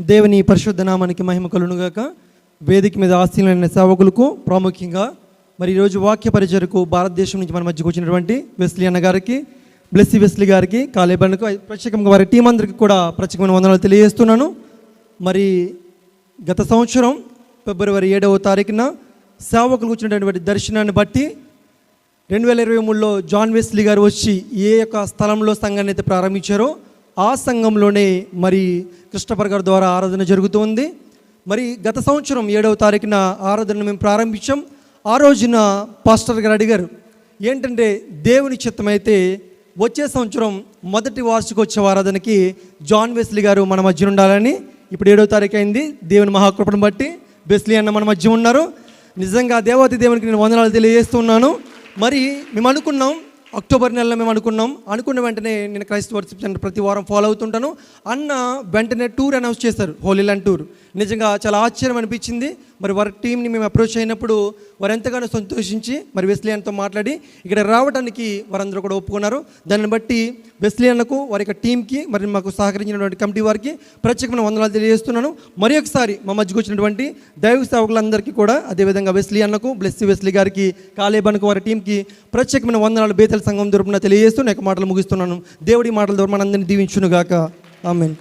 దేవుని పరిశుద్ధ నామానికి మహిమ కలునుగాక వేదిక మీద ఆశీలైన సేవకులకు ప్రాముఖ్యంగా మరి ఈరోజు వాక్య పరిచయకు భారతదేశం నుంచి మన మధ్యకు వచ్చినటువంటి వెస్లీ అన్న గారికి బ్లెస్సి వెస్లీ గారికి కాలేబండ్కు ప్రత్యేకంగా వారి టీం అందరికీ కూడా ప్రత్యేకమైన వందనాలు తెలియజేస్తున్నాను. మరి గత సంవత్సరం ఫిబ్రవరి ఏడవ తారీఖున సేవకులు వచ్చినటువంటి దర్శనాన్ని బట్టి రెండు వేల ఇరవై మూడులో జాన్ వెస్లీ గారు వచ్చి ఏ యొక్క స్థలంలో సంఘాన్ని అయితే ప్రారంభించారో ఆ సంఘంలోనే మరి కృష్ణపర్ గారి ద్వారా ఆరాధన జరుగుతుంది మరి గత సంవత్సరం ఏడవ తారీఖున ఆరాధన మేము ప్రారంభించాం. ఆ రోజున పాస్టర్ గారు అడిగారు ఏంటంటే దేవుని చిత్తమైతే వచ్చే సంవత్సరం మొదటి వార్షికోత్సవ ఆరాధనకి జాన్ వెస్లీ గారు మన మధ్య ఉండాలని ఇప్పుడు ఏడవ తారీఖు అయింది. దేవుని మహాకృపను బట్టి బెస్లీ అన్న మన మధ్య ఉన్నారు. నిజంగా దేవాతి దేవునికి నేను వందనాలు తెలియజేస్తున్నాను మరి మేము అనుకున్నాం అక్టోబర్ నెలలో మేము అనుకున్నాం. అనుకున్న వెంటనే నేను క్రైస్తవ వర్షిప్ సెంటర్ ప్రతి వారం ఫాలో అవుతుంటాను. అన్న వెంటనే టూర్ అనౌన్స్ చేశారు హోలీ ల్యాండ్ టూర్ నిజంగా చాలా ఆశ్చర్యం అనిపించింది. మరి వారి టీంని మేము అప్రోచ్ అయినప్పుడు వారు ఎంతగానో సంతోషించి మరి వెస్లియన్తో మాట్లాడి ఇక్కడ రావడానికి వారందరూ కూడా ఒప్పుకున్నారు. దాన్ని బట్టి వెస్లియన్లకు వారి యొక్క టీంకి మరి మాకు సహకరించినటువంటి కమిటీ వారికి ప్రత్యేకమైన వందనాలు తెలియజేస్తున్నాను. మరి ఒకసారి మా మధ్యకు వచ్చినటువంటి దైవ సేవకులందరికీ కూడా అదేవిధంగా వెస్లీ అన్నకు బ్లెస్సీ వెస్లీ గారికి కాలేబన్కు వారి టీంకి ప్రత్యేకమైన వందనాలు బేతల సంఘం తరపున తెలియజేస్తూ నేను మాటలు ముగిస్తున్నాను. దేవుడి మాటల ద్వారా మనందరినీ దీవించునుగాక. ఆమెన్.